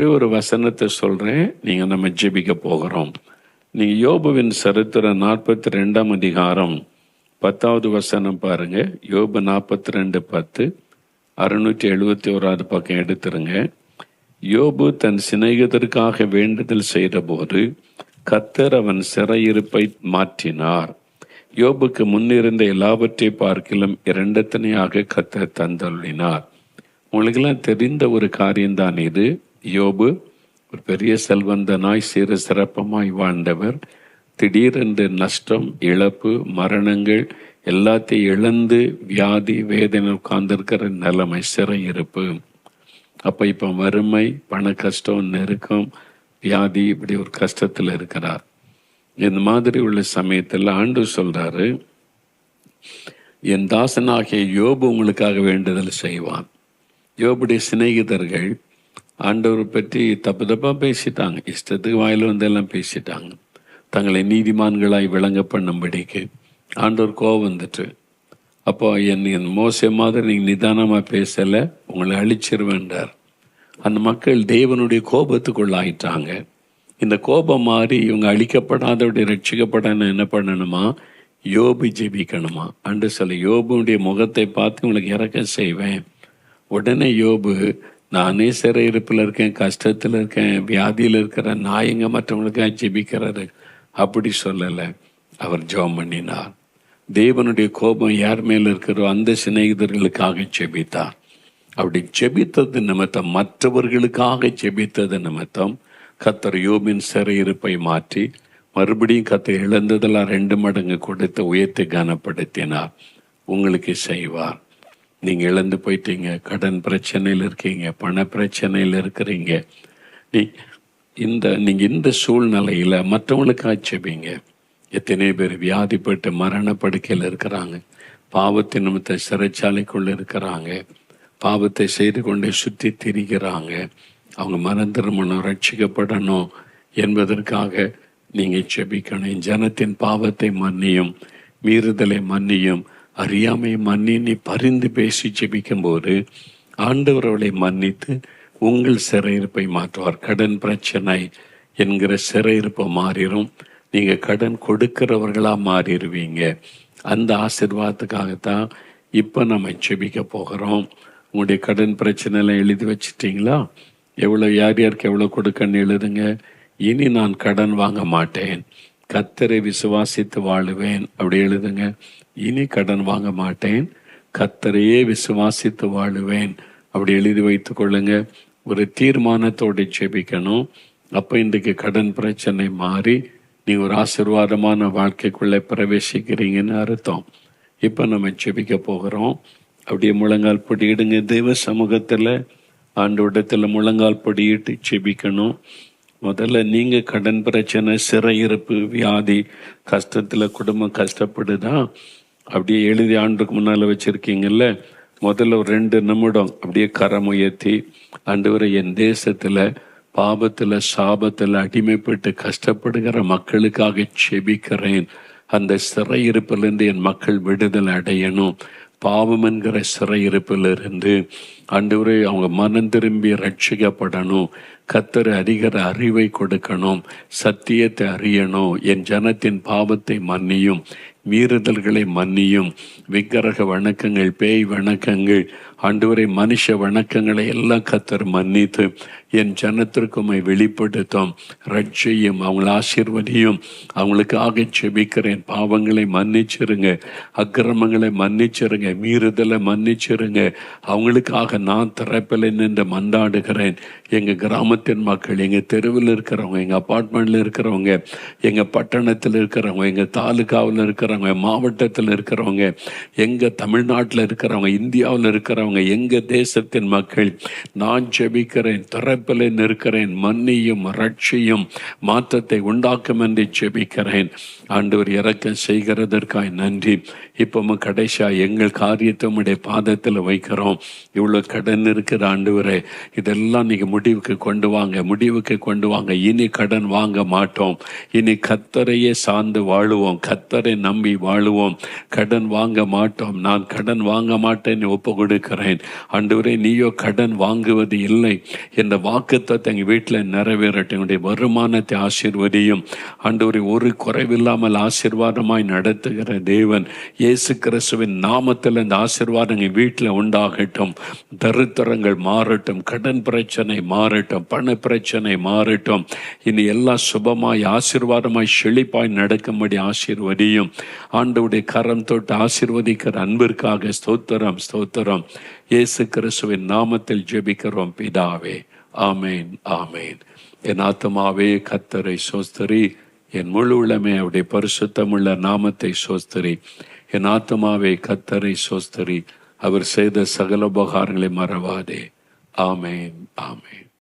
ஒரே ஒரு வசனத்தை சொல்கிறேன் நீங்கள் நம்ம ஜெபிக்க போகிறோம். நீங்கள் யோபுவின் சரித்திரம் நாற்பத்தி ரெண்டாம் அதிகாரம் பத்தாவது வசனம் பாருங்கள் யோபு நாற்பத்தி ரெண்டு பத்து அறுநூற்றி எழுபத்தி ஓராவது பக்கம் எடுத்துருங்க. யோபு தன் சிநேகிதருக்காக வேண்டுதல் செய்தபோது கத்தர் அவன் சிறையிருப்பை மாற்றினார். யோபுக்கு முன்னிருந்த எல்லாவற்றை பார்க்கிலும் இரண்டத்தனையாக கத்தர் தந்தள்ளினார் உங்களுக்கெல்லாம் தெரிந்த ஒரு காரியம்தான் இது. யோபு ஒரு பெரிய செல்வந்தனாய் சிறு சிறப்பமாய் வாழ்ந்தவர். திடீரென்று நஷ்டம் இழப்பு மரணங்கள் எல்லாத்தையும் இழந்து வியாதி வேதனை உட்கார்ந்திருக்கிற நிலைமை சிறையிருப்பு அப்ப இப்ப வறுமை பண கஷ்டம் நெருக்கம் வியாதி இப்படி ஒரு கஷ்டத்தில் இருக்கிறார். இந்த மாதிரி உள்ள சமயத்தில் ஆண்டு சொல்றாரு என் தாசனாகிய யோபு உங்களுக்காக வேண்டுதல் செய்வான். யோபுடைய சிநேகிதர்கள் ஆண்டவர் பற்றி தப்பு தப்பா பேசிட்டாங்க. இஷ்டத்துக்கு வாயில வந்தெல்லாம் பேசிட்டாங்க. தங்களை நீதிமான்களாய் விளங்க பண்ணும்படிக்கு ஆண்டவர் கோவம் வந்துட்டு அப்போ என் என் மோச மாதிரி நீங்கள் நிதானமா பேசல உங்களை அழிச்சிருவேன்றார் அந்த மக்கள் தேவனுடைய கோபத்துக்குள்ள ஆயிட்டாங்க இந்த கோபம் மாறி இவங்க அழிக்கப்படாதவடைய ரட்சிக்கப்படணும் என்ன பண்ணணுமா? யோபு ஜெபிக்கணுமா? அன்று சொல்ல யோபுடைய முகத்தை பார்த்து உங்களுக்கு இறக்க செய்வேன். உடனே யோபு நானே சிறையிருப்பில் இருக்கேன் கஷ்டத்தில் இருக்கேன் வியாதியில் இருக்கிற நான் மற்றவங்களுக்காக ஜெபிக்கிறாரு அப்படி சொல்லலை. அவர் ஜெபம் பண்ணினார். தேவனுடைய கோபம் யார் மேல் இருக்கிறோ அந்த சிநேகிதர்களுக்காக ஜெபித்தார். அப்படி ஜெபித்தது நிமித்தம் மற்றவர்களுக்காக ஜெபித்தது நிமித்தம் கத்தர் யோபின் சிறையிருப்பை மாற்றி மறுபடியும் கத்தர் இழந்ததெல்லாம் ரெண்டு மடங்கு கொடுத்து உயர்த்தி கனப்படுத்தினார். உங்களுக்கு செய்வார். நீங்க இழந்து போயிட்டீங்க கடன் பிரச்சனையில் இருக்கீங்க பண பிரச்சனையில் இருக்கிறீங்க. நீ இந்த நீங்க இந்த சூழ்நிலையில மற்றவங்களுக்கு ஆட்சேபிங்க. எத்தனை பேர் வியாதிப்பட்டு மரண படுக்கையில் இருக்கிறாங்க. பாவத்தின் நிமித்த சிறைச்சாலைக்குள்ள இருக்கிறாங்க. பாவத்தை செய்து கொண்டே சுற்றி திரிகிறாங்க. அவங்க மனம் திருமணம் ரட்சிக்கப்படணும் என்பதற்காக நீங்க செபிக்கணும் ஜனத்தின் பாவத்தை மன்னியும் மீறுதலை மன்னியும். அறியாமை மன்னினி பரிந்து பேசி ஜெபிக்கும் போது ஆண்டவர் அவளை மன்னித்து உங்கள் சிறையிருப்பை மாற்றுவார். கடன் பிரச்சனை என்கிற சிறையிருப்பை மாறிடும் நீங்க கடன் கொடுக்கிறவர்களாக மாறிடுவீங்க அந்த ஆசிர்வாதத்துக்காகத்தான் இப்போ நம்ம செபிக்க போகிறோம். உங்களுடைய கடன் பிரச்சனைலாம் எழுதி வச்சிட்டீங்களா? எவ்வளோ யார் யாருக்கு எவ்வளோ கொடுக்கன்னு எழுதுங்க. இனி நான் கடன் வாங்க மாட்டேன். கத்தரை விசுவாசித்து வாழுவேன். அப்படி எழுதுங்க. இனி கடன் வாங்க மாட்டேன். கத்தரையே விசுவாசித்து வாழுவேன். அப்படி எழுதி வைத்து கொள்ளுங்க. ஒரு தீர்மானத்தோடு ஜெபிக்கணும். அப்போ இன்றைக்கு கடன் பிரச்சனை மாறி நீ ஒரு ஆசிர்வாதமான வாழ்க்கைக்குள்ளே பிரவேசிக்கிறீங்கன்னு அர்த்தம். இப்ப நம்ம ஜெபிக்க போகிறோம். அப்படியே முழங்கால் பொடியிடுங்க தெய்வ சமூகத்துல ஆண்டோடத்துல முழங்கால் பொடியிட்டு ஜெபிக்கணும். முதல்ல நீங்க கடன் பிரச்சனை சிறையிருப்பு வியாதி கஷ்டத்துல குடும்பம் கஷ்டப்படுதா? அப்படியே எழுதி ஆண்டுக்கு முன்னால வச்சிருக்கீங்கல்ல முதல்ல ஒரு ரெண்டு நிமிடம் அப்படியே கரம் உயர்த்தி ஆண்டவரை என் தேசத்துல பாபத்துல சாபத்துல அடிமைப்பட்டு கஷ்டப்படுகிற மக்களுக்காக செபிக்கிறேன். அந்த சிறையிருப்பிலிருந்து என் மக்கள் விடுதலை அடையணும். பாவம் என்கிற சிறையிருப்பிலிருந்து ஆண்டவரே அவங்க மனம் திரும்பி ரட்சிக்கப்படணும் கத்தர் அறிகிற அறிவை கொடுக்கணும். சத்தியத்தை அறியணும். என் ஜனத்தின் பாவத்தை மன்னியும். மீறுதல்களை மன்னியும். விக்கிரக வணக்கங்கள் பேய் வணக்கங்கள் ஆண்டவரை மனுஷ வணக்கங்களை எல்லாம் கத்தர் மன்னித்து என் ஜனத்திற்குமை வெளிப்படுத்தும். ரட்சையும் அவங்களை ஆசீர்வதியும். அவங்களுக்காக செபிக்கிறேன். பாவங்களை மன்னிச்சிருங்க. அக்கிரமங்களை மன்னிச்சிருங்க. மீறுதலை மன்னிச்சிருங்க. அவங்களுக்காக நான் திறப்பில் நின்று மண்டாடுகிறேன். எங்கள் கிராமத்தின் மக்கள் எங்கள் தெருவில் இருக்கிறவங்க எங்கள் அப்பார்ட்மெண்ட்டில் இருக்கிறவங்க எங்கள் பட்டணத்தில் இருக்கிறவங்க எங்கள் தாலுகாவில் இருக்கிறவங்க மாவட்டத்தில் இருக்கிறவங்க எங்கள் தமிழ்நாட்டில் இருக்கிறவங்க இந்தியாவில் இருக்கிறவங்க எங்கள் தேசத்தின் மக்கள் நான் ஜெபிக்கிறேன் திறப்பில் நிற்கிறேன் மன்னியும் ரட்சியும் மாற்றத்தை உண்டாக்கும் என்று ஜெபிக்கிறேன். ஆண்டவர் இறக்கம் செய்கிறதற்காய் நன்றி. இப்போ கடைசியா எங்கள் காரியத்தை உடைய பாதத்தில் வைக்கிறோம். இவ்வளோ கடன் இருக்கிற ஆண்டவரே இதெல்லாம் நீங்கள் முடிவுக்கு கொண்டு வாங்க முடிவுக்கு கொண்டு வாங்க. இனி கடன் வாங்க மாட்டோம். இனி கத்தரையே சார்ந்து வாழுவோம். கத்தரை நம்பி வாழுவோம். கடன் வாங்க மாட்டோம். நான் கடன் வாங்க மாட்டேன்னு ஒப்பு கொடுக்கிறேன். சொல்லுகிறேன் ஆண்டவரே நீயோ கடன் வாங்குவது இல்லை என்ற வாக்குத்தத்தை எங்கள் வீட்டில் நிறைவேறட்டும். வருமானத்தை ஆசீர்வதியும். ஆண்டவரை ஒரு குறைவில்லாமல் ஆசீர்வாதமாய் நடத்துகிற தேவன் இயேசு கிறிஸ்துவின் நாமத்தில் இந்த ஆசீர்வாதம் எங்கள் வீட்டில் உண்டாகட்டும். தருத்திரங்கள் மாறட்டும் கடன் பிரச்சனை மாறட்டும் பண பிரச்சனை மாறட்டும். இனி எல்லாம் சுபமாய் ஆசீர்வாதமாய் செழிப்பாய் நடக்கும்படி ஆசீர்வதியும். ஆண்டவுடைய கரம் தொட்டு ஆசீர்வதிக்கிற அன்பிற்காக ஸ்தோத்திரம் ஸ்தோத்திரம். இயேசு கிறிஸ்துவின் நாமத்தில் ஜெபிக்கிறோம் பிதாவே. ஆமேன் ஆமேன். என் ஆத்மாவே கத்தரை சோஸ்தரி. என் முழு உள்ளமே அவருடைய பரிசுத்தமுள்ள நாமத்தை சோஸ்தரி. என் ஆத்மாவே கத்தரை சோஸ்தரி. அவர் செய்த சகல உபகாரங்களை மறவாதே. ஆமேன் ஆமேன்.